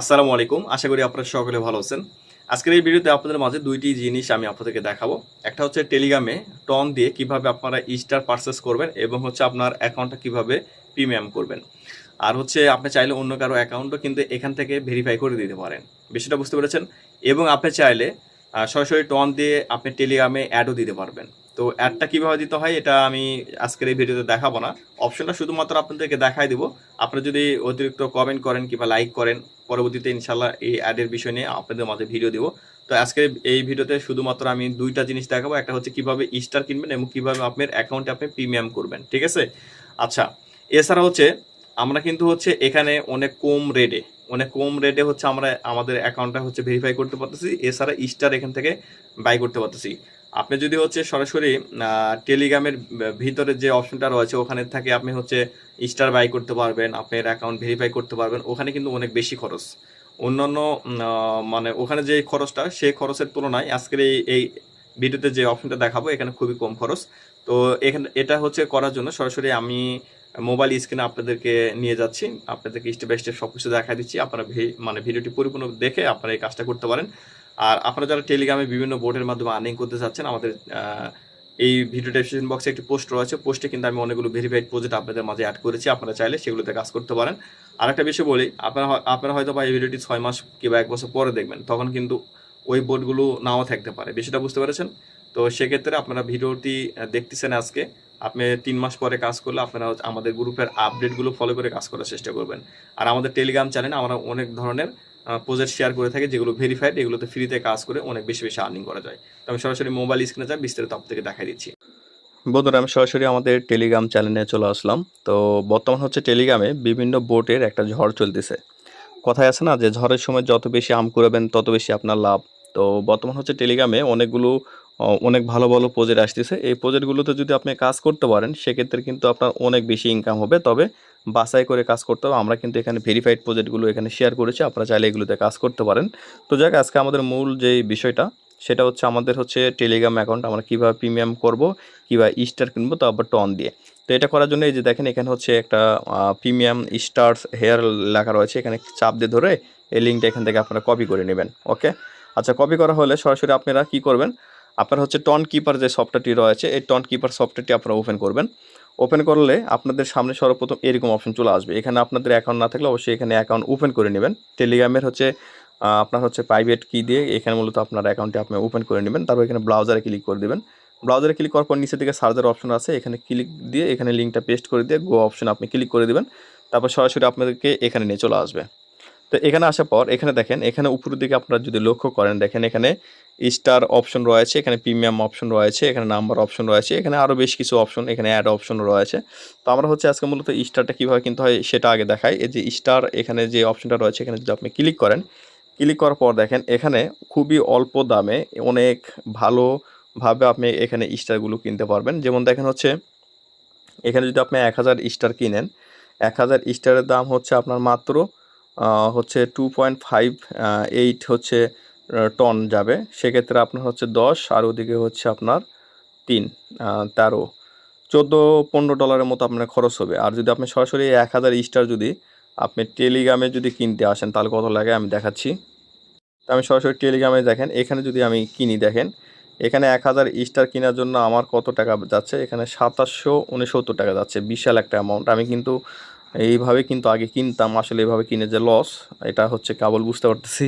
আসসালামু আলাইকুম। আশা করি আপনারা সকলে ভালো আছেন। আজকের এই ভিডিওতে আপনাদের মাঝে দুইটি জিনিস আমি আপনাদেরকে দেখাবো। একটা হচ্ছে টেলিগ্রামে টন দিয়ে কীভাবে আপনারা ইস্টার পারচেস করবেন এবং হচ্ছে আপনার অ্যাকাউন্টটা কীভাবে প্রিমিয়াম করবেন। আর হচ্ছে আপনি চাইলে অন্য কারও অ্যাকাউন্টও কিন্তু এখান থেকে ভেরিফাই করে দিতে পারেন। বিষয়টা বুঝতে পেরেছেন? এবং আপনি চাইলে সরাসরি টন দিয়ে আপনি টেলিগ্রামে অ্যাডও দিতে পারবেন। তো অ্যাডটা কীভাবে দিতে হয় এটা আমি আজকের এই ভিডিওতে দেখাবো না। অপশনটা শুধুমাত্র আপনাদেরকে দেখাই দিব। আপনারা যদি অতিরিক্ত কমেন্ট করেন কিংবা লাইক করেন পরবর্তীতে ইনশাল্লাহ এই অ্যাডের বিষয় নিয়ে আপনাদের মাঝে ভিডিও দেবো। তো আজকে এই ভিডিওতে শুধুমাত্র আমি দুইটা জিনিস দেখাবো। একটা হচ্ছে কীভাবে স্টার কিনবেন এবং কীভাবে আপনার অ্যাকাউন্টে আপনি প্রিমিয়াম করবেন, ঠিক আছে? আচ্ছা এছাড়া হচ্ছে আমরা কিন্তু হচ্ছে এখানে অনেক কম রেটে অনেক কম রেটে হচ্ছে আমরা, আমাদের অ্যাকাউন্টটা হচ্ছে ভেরিফাই করতে পারতেছি। এছাড়া স্টার এখান থেকে বাই করতে পারতেছি। আপনি যদি হচ্ছে সরাসরি টেলিগ্রামের ভিতরে যে অপশনটা রয়েছে, ওখানে থেকে আপনি হচ্ছে স্টার বাই করতে পারবেন আপনার অ্যাকাউন্ট ভেরিফাই করতে পারবেন, ওখানে কিন্তু অনেক বেশি খরচ। অন্যান্য মানে ওখানে যে খরচটা, সেই খরচের তুলনায় আজকের এই এই ভিডিওতে যে অপশনটা দেখাবো, এখানে খুবই কম খরচ। তো এখানে, এটা হচ্ছে করার জন্য সরাসরি আমি মোবাইল স্ক্রিনে আপনাদেরকে নিয়ে যাচ্ছি, আপনাদেরকে স্টেপ বাই স্টেপ সব কিছু দেখা দিচ্ছি। আপনারা মানে ভিডিওটি পরিপূর্ণ দেখে আপনারা এই কাজটা করতে পারেন। আর আপনারা যারা টেলিগ্রামে বিভিন্ন বোর্ডের মাধ্যমে আর্নিং করতে চাচ্ছেন, আমাদের এই ভিডিও ডেসক্রিপশন বক্সে একটি পোস্ট রয়েছে। পোস্টে কিন্তু আমি অনেকগুলো ভেরিফাইড প্রজেক্ট আপনাদের মাঝে অ্যাড করেছি। আপনারা চাইলে সেগুলোতে কাজ করতে পারেন। আর একটা বিষয় বলি, আপনারা আপনারা হয়তো বা এই ভিডিওটি ছয় মাস কিংবা এক বছর পরে দেখবেন, তখন কিন্তু ওই বোর্ডগুলো নাও থাকতে পারে। বিষয়টা বুঝতে পেরেছেন? তো সেক্ষেত্রে আপনারা ভিডিওটি দেখতেছেন আজকে। আপনি তিন মাস পরে কাজ করলে আপনারা আমাদের গ্রুপের আপডেটগুলো ফলো করে কাজ করার চেষ্টা করবেন। আর আমাদের টেলিগ্রাম চ্যানেলে আমরা অনেক ধরনের প্রজেক্ট শেয়ার করে থাকে, যেগুলো ভেরিফাইড এগুলোতে ফ্রিতে কাজ করে অনেক বেশি বেশি আর্নিং করা যায়। তো আমি সরাসরি মোবাইল স্ক্রিনে যা বিস্তারিত আপনাদেরকে দেখাই দিচ্ছি। বন্ধুরা, আমি সরাসরি আমাদের টেলিগ্রাম চ্যানেলে চলে আসলাম। তো বর্তমান হচ্ছে টেলিগ্রামে বিভিন্ন বোটের একটা ঝড় চলতেছে। কথায় আছে না যে, ঝড়ের সময় যত বেশি আম করবেন তত বেশি আপনার লাভ। তো বর্তমান হচ্ছে টেলিগ্রামে অনেকগুলো অনেক ভালো ভালো প্রজেক্ট আসতেছে। এই প্রজেক্টগুলোতে যদি আপনি কাজ করতে পারেন, সেক্ষেত্রে কিন্তু আপনার অনেক বেশি ইনকাম হবে। তবে বাছাই করে কাজ করতে হবে। আমরা কিন্তু এখানে ভেরিফাইড প্রজেক্টগুলো এখানে শেয়ার করেছি। আপনারা চাইলে এগুলোতে কাজ করতে পারেন। তো যাক, আজকে আমাদের মূল যে বিষয়টা, সেটা হচ্ছে আমাদের হচ্ছে টেলিগ্রাম অ্যাকাউন্ট আমরা কীভাবে প্রিমিয়াম করব, কীভাবে স্টার কিনবো তো আবার টন দিয়ে। তো এটা করার জন্য এই যে দেখেন, এখানে হচ্ছে একটা প্রিমিয়াম স্টার্স হেয়ার লেখা রয়েছে। এখানে চাপ দিয়ে ধরে এই লিঙ্কটা এখান থেকে আপনারা কপি করে নেবেন। ওকে আচ্ছা কপি করা হলে সরাসরি আপনারা কি করবেন? আপনার হচ্ছে টন কিপার যে সফটওয়্যারটি রয়েছে, এই টন কিপার সফটওয়্যারটি আপনারা ওপেন করবেন। ওপেন করলে আপনাদের সামনে সর্বপ্রথম এরকম অপশন চলে আসবে। এখানে আপনাদের অ্যাকাউন্ট না থাকলে অবশ্যই এখানে অ্যাকাউন্ট ওপেন করে নেবেন। টেলিগ্রামের হচ্ছে আপনার হচ্ছে প্রাইভেট কি দিয়ে এখানে মূলত আপনার অ্যাকাউন্টটি আপনি ওপেন করে নেবেন। তারপর এখানে ব্রাউজারে ক্লিক করে দেবেন। ব্রাউজারে ক্লিক করার পর নিচে দিকে সার্জার অপশন আছে। এখানে ক্লিক দিয়ে এখানে লিঙ্কটা পেস্ট করে দিয়ে গো অপশন আপনি ক্লিক করে দিবেন। তারপর সরাসরি আপনাদেরকে এখানে নিয়ে চলে আসবে। তো এখানে আসার পর, এখানে দেখেন, এখানে উপরের দিকে আপনারা যদি লক্ষ্য করেন, দেখেন এখানে স্টার অপশন রয়েছে, এখানে প্রিমিয়াম অপশন রয়েছে, এখানে নাম্বার অপশন রয়েছে, এখানে আরও বেশ কিছু অপশন এখানে অ্যাড অপশন রয়েছে। তো আমরা হচ্ছে আজকে মূলত স্টারটা কীভাবে কিনতে হয় সেটা আগে দেখাই। এই যে স্টার এখানে যে অপশনটা রয়েছে, এখানে যদি আপনি ক্লিক করেন ক্লিক করার পর দেখেন, এখানে খুবই অল্প দামে অনেক ভালোভাবে আপনি এখানে স্টারগুলো কিনতে পারবেন। যেমন দেখেন হচ্ছে, এখানে যদি আপনি এক হাজার স্টার কিনেন, এক হাজার স্টারের দাম হচ্ছে আপনার মাত্র হচ্ছে টু পয়েন্ট ফাইভ এইট হচ্ছে টন যাবে। সেক্ষেত্রে আপনার হচ্ছে দশ, আর ওদিকে হচ্ছে আপনার তিন তেরো। চোদ্দ, পনেরো ডলারের মতো আপনার খরচ হবে। আর যদি আপনি সরাসরি এক হাজার স্টার যদি আপনি টেলিগ্রামে যদি কিনতে আসেন, তাহলে কত লাগে আমি দেখাচ্ছি। আমি সরাসরি টেলিগ্রামে দেখেন, এখানে যদি আমি কিনি দেখেন, এখানে এক হাজার স্টার কেনার জন্য আমার কত টাকা যাচ্ছে? এখানে সাতাশশো উনসত্তর টাকা যাচ্ছে, বিশাল একটা অ্যামাউন্ট আমি কিন্তু এইভাবে কিন্তু আগে কিনতাম, আসলে এইভাবে কিনে যে লস এটা হচ্ছে কেবল বুঝতে পারতেছি।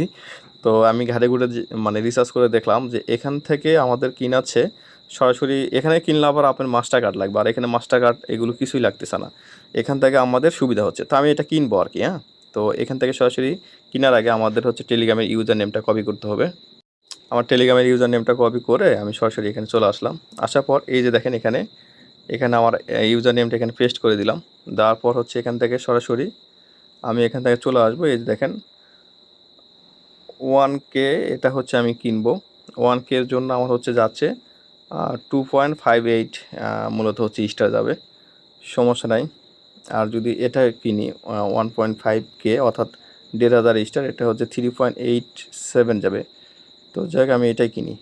তো আমি ঘাটে ঘুরে মানে রিসার্চ করে দেখলাম যে এখান থেকে আমাদের কিনাচ্ছে সরাসরি, এখানে কিনলে আবার আপনার মাস্টার কার্ড লাগবে, আর এখানে মাস্টার কার্ড এগুলো কিছুই লাগতেছে না। এখান থেকে আমাদের সুবিধা হচ্ছে। তো আমি এটা কিনবো আর কি হ্যাঁ? তো এখান থেকে সরাসরি কেনার আগে আমাদের হচ্ছে টেলিগ্রামের ইউজার নেমটা কপি করতে হবে। আমার টেলিগ্রামের ইউজার নেমটা কপি করে আমি সরাসরি এখানে চলে আসলাম। আসার পর এই যে দেখেন এখানে এখানে আমার ইউজার নেমটা এখানে পেস্ট করে দিলাম। দেওয়ার পর হচ্ছে এখান থেকে সরাসরি আমি এখান থেকে চলে আসব। এই দেখেন, ওয়ান কে এটা হচ্ছে আমি কিনবো। ওয়ান কে এর জন্য আমার হচ্ছে যাচ্ছে টু পয়েন্ট ফাইভ এইট মূলত হচ্ছে স্টার যাবে। সমস্যা নাই। আর যদি এটা কিনি ওয়ান পয়েন্ট ফাইভ কে, অর্থাৎ দেড় হাজার স্টার, এটা হচ্ছে থ্রি পয়েন্ট এইট সেভেন যাবে। তো যাই আমি এটাই কিনি।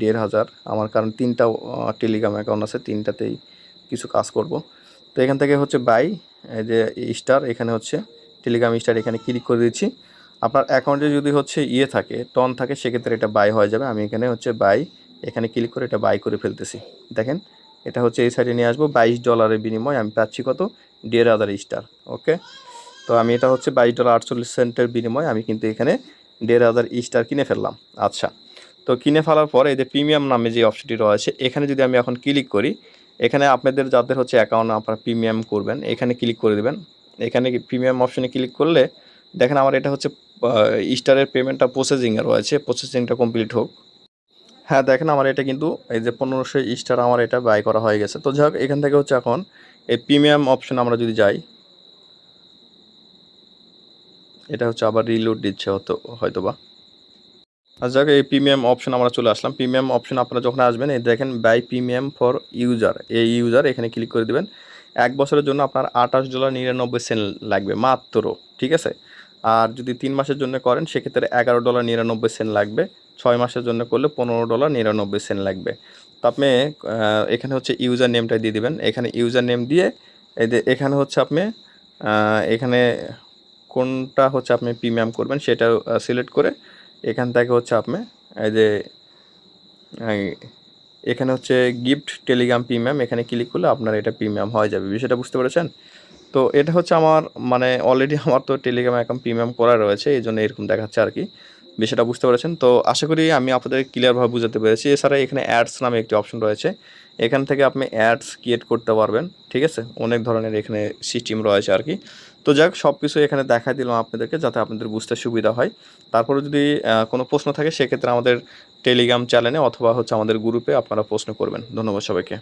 দেড় হাজার। আমার কারণ তিনটা টেলিগ্রাম অ্যাকাউন্ট আছে, তিনটাতেই কিছু কাজ করব। তো এখান থেকে হচ্ছে বাই যে স্টার এখানে হচ্ছে টেলিগ্রাম স্টার এখানে ক্লিক করে দিচ্ছি। আপনার অ্যাকাউন্টে যদি হচ্ছে ইয়ে থাকে টন থাকে, সেক্ষেত্রে এটা বাই হয়ে যাবে। আমি এখানে হচ্ছে বাই এখানে ক্লিক করে এটা বাই করে ফেলতেছি। দেখেন, এটা হচ্ছে এই সাইডে নিয়ে আসব। বাইশ ডলারের বিনিময়ে আমি পাচ্ছি কত? দেড় হাজার স্টার ওকে তো আমি এটা হচ্ছে বাইশ ডলার আটচল্লিশ সেন্টের বিনিময়ে আমি কিন্তু এখানে দেড় হাজার স্টার কিনে ফেললাম। আচ্ছা তো কিনে ফেলার পরে এই যে প্রিমিয়াম নামে যে অপশনটি রয়েছে, এখানে যদি আমি এখন ক্লিক করি, এখানে আপনাদের যাদের হচ্ছে অ্যাকাউন্ট আপনারা প্রিমিয়াম করবেন, এখানে ক্লিক করে দেবেন। এখানে প্রিমিয়াম অপশনে ক্লিক করলে দেখেন আমার এটা হচ্ছে স্টারের পেমেন্টটা প্রসেসিংয়ে রয়েছে প্রসেসিংটা কমপ্লিট হোক। হ্যাঁ দেখেন আমার এটা কিন্তু এই যে পনেরোশো স্টার আমার এটা ব্যয় করা হয়ে গেছে। তো যাই এখান থেকে হচ্ছে এখন এই প্রিমিয়াম অপশন আমরা যদি যাই এটা হচ্ছে আবার রিলোড দিচ্ছে হতো হয়তো বা আচ্ছা যাক, এই প্রিমিয়াম অপশন আমরা চলে আসলাম। প্রিমিয়াম অপশন আপনারা যখন আসবেন, এই দেখেন বাই প্রিমিয়াম ফর ইউজার এই ইউজার এখানে ক্লিক করে দেবেন। এক বছরের জন্য আপনার আঠাশ ডলার নিরানব্বই সেন্ট লাগবে, মাত্র, ঠিক আছে? আর যদি তিন মাসের জন্য করেন, সেক্ষেত্রে এগারো ডলার নিরানব্বই সেন্ট লাগবে। ছয় মাসের জন্য করলে পনেরো ডলার নিরানব্বই সেন্ট লাগবে। তো আপনি এখানে হচ্ছে ইউজার নেমটা দিয়ে দিবেন। এখানে ইউজার নেম দিয়ে এখানে হচ্ছে আপনি এখানে কোনটা হচ্ছে আপনি প্রিমিয়াম করবেন সেটা সিলেক্ট করে এখান থেকে হচ্ছে আপনি এই যে এখানে হচ্ছে গিফট টেলিগ্রাম প্রিমিয়াম এখানে ক্লিক করলে আপনার এটা প্রিমিয়াম হয়ে যাবে। বিষয়টা বুঝতে পেরেছেন? তো এটা হচ্ছে আমার মানে অলরেডি আমার তো টেলিগ্রাম অ্যাকাউন্ট প্রিমিয়াম করা রয়েছে, এই জন্য এরকম দেখাচ্ছে আর কি। বিষয়টা বুঝতে পেরেছেন? তো আশা করি আমি আপনাদের ক্লিয়ারভাবে বুঝাতে পেরেছি। এছাড়া এখানে অ্যাডস নামে একটি অপশন রয়েছে। এখান থেকে আপনি অ্যাডস ক্রিয়েট করতে পারবেন, ঠিক আছে? অনেক ধরনের এখানে সিস্টেম রয়েছে আর কি। তো যাক সব কিছু এখানে দেখা দিলাম আপনাদেরকে যাতে আপনাদের বুঝতে সুবিধা হয়। তারপরে যদি কোনো প্রশ্ন থাকে, সেক্ষেত্রে আমাদের টেলিগ্রাম চ্যানেলে অথবা হচ্ছে আমাদের গ্রুপে আপনারা প্রশ্ন করবেন। ধন্যবাদ সবাইকে।